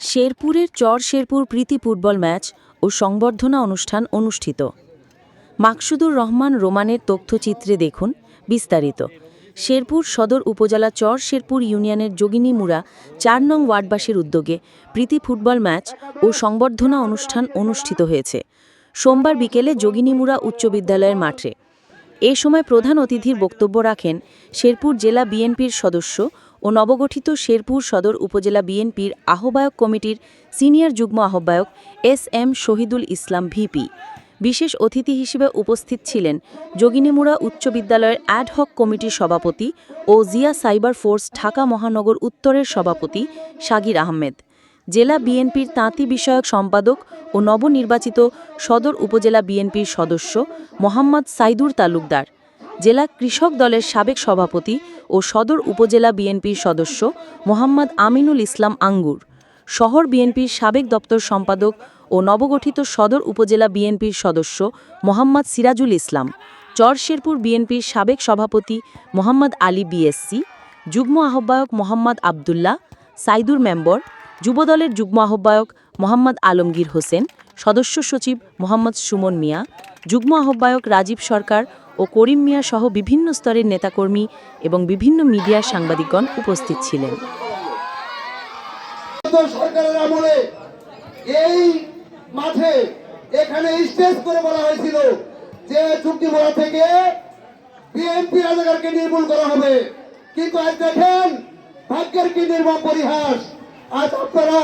শেরপুরের চর শেরপুর প্রীতি ফুটবল ম্যাচ ও সংবর্ধনা অনুষ্ঠান অনুষ্ঠিত। মাকসুদুর রহমান রোমানের তথ্যচিত্রে দেখুন বিস্তারিত। শেরপুর সদর উপজেলা চর শেরপুর ইউনিয়নের যোগিনীমুড়া চার নং ওয়ার্ডবাসীর উদ্যোগে প্রীতি ফুটবল ম্যাচ ও সংবর্ধনা অনুষ্ঠান অনুষ্ঠিত হয়েছে। সোমবার বিকেলে যোগিনীমুড়া উচ্চ বিদ্যালয়ের মাঠে। এ সময় প্রধান অতিথির বক্তব্য রাখেন শেরপুর জেলা বিএনপির সদস্য ও নবগঠিত শেরপুর সদর উপজেলা বিএনপির আহ্বায়ক কমিটির সিনিয়র যুগ্ম আহ্বায়ক S M Shahidul Islam VP. বিশেষ অতিথি হিসেবে উপস্থিত ছিলেন যোগিনীমুড়া উচ্চ বিদ্যালয়ের অ্যাডহক কমিটির সভাপতি ও জিয়া সাইবার ফোর্স ঢাকা মহানগর উত্তরের সভাপতি সাগির আহমেদ। জেলা বিএনপির তাঁতি বিষয়ক সম্পাদক ও নবনির্বাচিত সদর উপজেলা বিএনপির সদস্য মোহাম্মদ সাইদুর তালুকদার। জেলা কৃষক দলের সাবেক সভাপতি ও সদর উপজেলা বিএনপির সদস্য মোহাম্মদ আমিনুল ইসলাম আঙ্গুর, শহর বিএনপির সাবেক দপ্তর সম্পাদক ও নবগঠিত সদর উপজেলা বিএনপির সদস্য মোহাম্মদ সিরাজুল ইসলাম, চরশেরপুর বিএনপির সাবেক সভাপতি মোহাম্মদ আলী বিএসসি, যুগ্ম আহ্বায়ক মোহাম্মদ আবদুল্লাহ, সাইদুর মেম্বর, যুবদলের যুগ্ম আহ্বায়ক মোহাম্মদ আলমগীর হোসেন, সদস্য সচিব মোহাম্মদ সুমন মিয়া, যুগ্ম আহ্বায়ক রাজীব সরকার ও করিম মিয়া সহ বিভিন্ন স্তরের নেতাকর্মী এবং বিভিন্ন মিডিয়ার সাংবাদিকগণ উপস্থিত ছিলেন। সরকারের আমলে এই মাঠে এখানে স্টেজ করে বলা হয়েছিল যে চুক্তিমোড়া থেকে বিএনপি রাজাকারকে নির্মূল করা হবে। কিন্তু আজ দেখেন, ভাগ্যের কি নির্মম পরিহাস। আজ আপনারা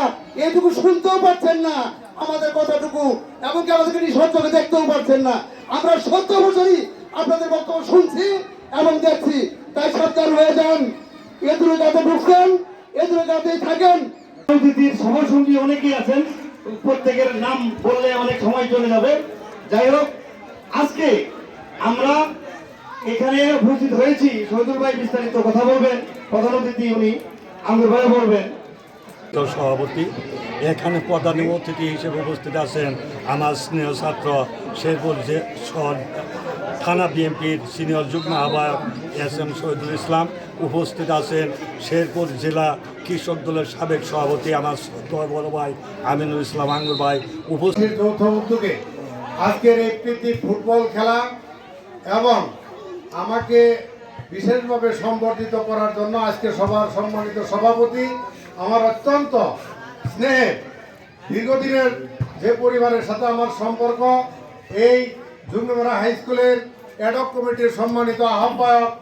এটুকু শুনতেও পারছেন না আমাদের কথাটুকু, এমনকি আমাদেরকে নিঃসহ্যকে দেখতেও পারছেন না। আমরা সত্য বছরই আপনাদের বক্তব্য শুনছি এবং দেখছি তাই সাবধান হয়ে যান। এদুরে যাতে ঢুকছেন এদুরে যাতেই থাকেন। অতিথির সভাসঙ্গী অনেকেই আছেন প্রত্যেকের নাম বললে অনেক সময় চলে যাবে। যাই হোক আজকে আমরা এখানে উপস্থিত হয়েছি। শহীদুল ভাই বিস্তারিত কথা বলবেন। প্রধান অতিথি উনি আঙ্গুর ভাই বলবেন। তো সভাপতি এখানে প্রধান অতিথি হিসেবে উপস্থিত আছেন আমার স্নেহ ছাত্র শেরপুর যে সদ- থানা বিএনপির সিনিয়র যুগ্ম আহ্বায়ক এস এম শহীদুল ইসলাম উপস্থিত আছেন শেরপুর জেলা কৃষক দলের সাবেক সভাপতি আমার বড় ভাই আমিনুল ইসলাম আঙ্গুর ভাই উপস্থিত যৌথ উদ্যোগে আজকের এই প্রীতি ফুটবল খেলা এবং আমাকে বিশেষভাবে সম্বর্ধিত করার জন্য আজকে সবার সম্মানিত সভাপতি আমার অত্যন্ত স্নেহের দীর্ঘদিনের যে পরিবারের সাথে আমার সম্পর্ক, এই জুমনেমরা হাই স্কুলের অ্যাডক কমিটির সম্মানিত আহ্বায়ক